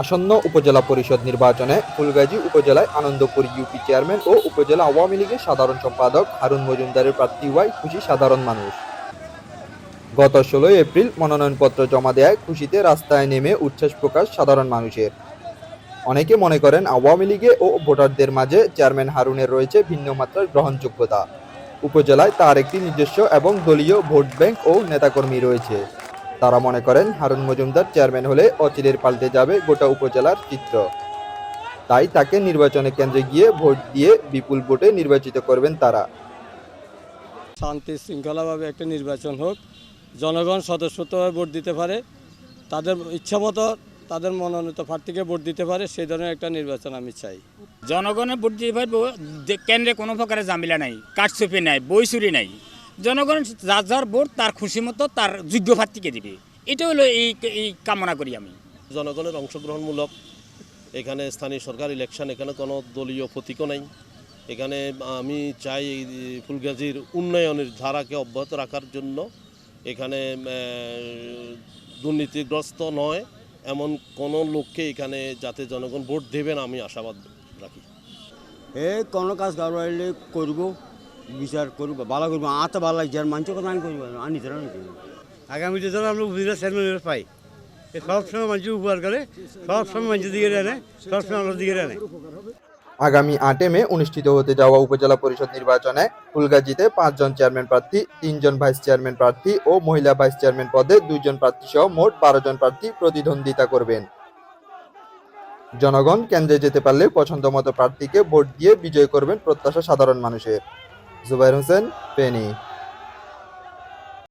আসন্ন উপজেলা পরিষদ নির্বাচনে ফুলগাজী উপজেলায় আনন্দপুর ইউপি চেয়ারম্যান ও উপজেলা আওয়ামী লীগের সাধারণ সম্পাদক হারুন মজুমদারের প্রার্থী হওয়ায় খুশি সাধারণ মানুষ। গত ষোলোই এপ্রিল মনোনয়নপত্র জমা দেয় খুশিতে রাস্তায় নেমে উচ্ছ্বাস প্রকাশ সাধারণ মানুষের। অনেকে মনে করেন আওয়ামী লীগে ও ভোটারদের মাঝে চেয়ারম্যান হারুনের রয়েছে ভিন্ন মাত্রার গ্রহণযোগ্যতা। উপজেলায় তার একটি নিজস্ব এবং দলীয় ভোট ব্যাংক ও নেতাকর্মী রয়েছে। তারা মনে করেন হারুন মজুমদার চেয়ারম্যান হলে অচিরের পাল্টে যাবে গোটা উপজেলার চিত্র। তাই তাকে নির্বাচনে কেন্দ্রে গিয়ে ভোট দিয়ে বিপুল ভোটে নির্বাচিত করবেন তারা। শান্তি শৃঙ্খলাভাবে একটা নির্বাচন হোক জনগণ স্বতঃস্ফূর্তভাবে ভোট দিতে পারে তাদের ইচ্ছামতো তাদের মনোনীত প্রার্থীকে ভোট দিতে পারে সেই ধরনের একটা নির্বাচন আমি চাই। জনগণের ভোট দিতে পারব কেন্দ্রে কোনো প্রকারের জামিলা নাই কাঠচুপি নাই বই চুরি নাই। জনগণ যার যার ভোট তার খুশি মতো তার যোগ্য প্রার্থীকে দিবে। এটা হলো এই এই কামনা করি আমি। জনগণের অংশগ্রহণমূলক এখানে স্থানীয় সরকার ইলেকশন এখানে কোনো দলীয় প্রতীকও নাই। এখানে আমি চাই এই ফুলগাজীর উন্নয়নের ধারাকে অব্যাহত রাখার জন্য। এখানে দুর্নীতিগ্রস্ত নয় এমন কোনো লোককে এখানে যাতে জনগণ ভোট দেবেন আমি আশাবাদ রাখি। এ কোনো কাজ করব। বিচার করব ভালো করব আতে ভালো লাগছে আর মানুষের কথা আমি করব আনি তারা আগামীতে ধরো আমরা উপজেলা চেয়ারম্যানের পাই। সবসময় মানুষ উপকার করে সবসময় মানুষের দিকে আনে সবসময় আমার দিকে আনে আগামী আটে মে অনুষ্ঠিত হতে যাওয়া উপজেলা পরিষদ নির্বাচনে ফুলগাজীতে পাঁচজন চেয়ারম্যান প্রার্থী তিনজন ভাইস চেয়ারম্যান প্রার্থী ও মহিলা ভাইস চেয়ারম্যান পদে দুইজন প্রার্থী সহ মোট বারো জন প্রার্থী প্রতিদ্বন্দ্বিতা করবেন। জনগণ কেন্দ্রে যেতে পারলে পছন্দমতো প্রার্থীকে ভোট দিয়ে বিজয় করবেন প্রত্যাশা সাধারণ মানুষের। জুবাইর হোসেন ফেনী